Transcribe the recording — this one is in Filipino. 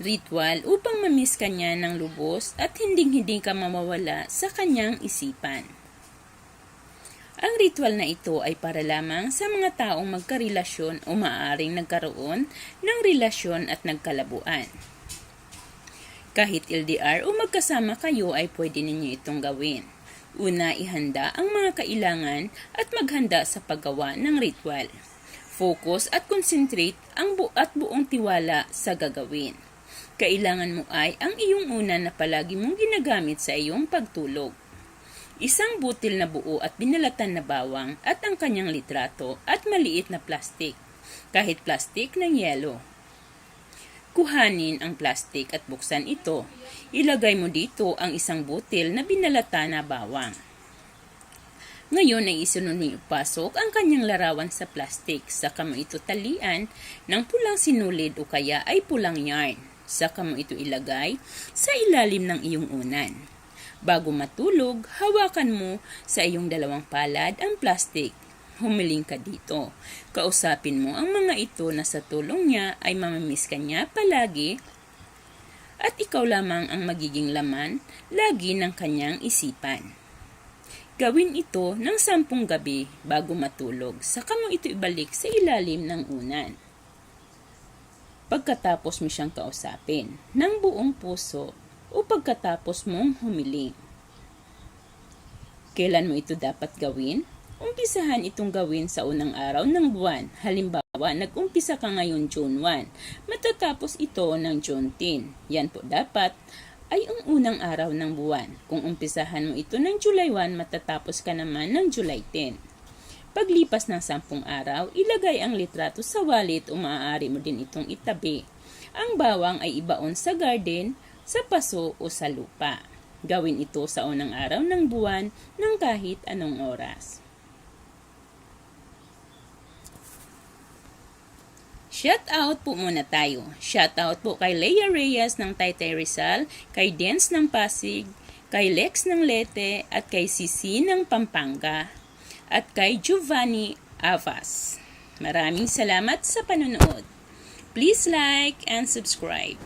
ritual upang mamiss kanya ng lubos at hinding-hindi ka mamawala sa kanyang isipan. Ang ritual na ito ay para lamang sa mga taong magkarelasyon o maaaring nagkaroon ng relasyon at nagkalabuan. Kahit LDR o magkasama kayo ay pwede ninyo itong gawin. Una, ihanda ang mga kailangan at maghanda sa paggawa ng ritual. Focus at concentrate ang bu at buong tiwala sa gagawin. Kailangan mo ay ang iyong una na palagi mong ginagamit sa iyong pagtulog. Isang butil na buo at binalatan na bawang at ang kanyang litrato at maliit na plastik, kahit plastik ng yelo. Kuhanin ang plastik at buksan ito. Ilagay mo dito ang isang butil na binalata na bawang. Ngayon ay isunod mo ipasok ang kanyang larawan sa plastik. Saka mo ito talian ng pulang sinulid o kaya ay pulang yarn. Saka mo ito ilagay sa ilalim ng iyong unan. Bago matulog, hawakan mo sa iyong dalawang palad ang plastik. Humiling ka dito. Kausapin mo ang mga ito na sa tulong niya ay mamamiss ka niya palagi at ikaw lamang ang magiging laman lagi ng kanyang isipan. Gawin ito ng sampung gabi bago matulog, saka mo ito ibalik sa ilalim ng unan. Pagkatapos mo siyang kausapin ng buong puso o pagkatapos mong humiling. Kailan mo ito dapat gawin? Umpisahan itong gawin sa unang araw ng buwan. Halimbawa, nag-umpisa ka ngayon June 1. Matatapos ito ng June 10. Yan po dapat ay ang unang araw ng buwan. Kung umpisahan mo ito ng July 1, matatapos ka naman ng July 10. Paglipas ng sampung araw, ilagay ang litrato sa wallet o maaari mo din itong itabi. Ang bawang ay ibaon sa garden, sa paso o sa lupa. Gawin ito sa unang araw ng buwan ng kahit anong oras. Shout out po muna tayo. Shout out po kay Leia Reyes ng Taytay Rizal, kay Dens ng Pasig, kay Lex ng Leyte, at kay Sisi ng Pampanga, at kay Giovanni Avas. Maraming salamat sa panonood. Please like and subscribe.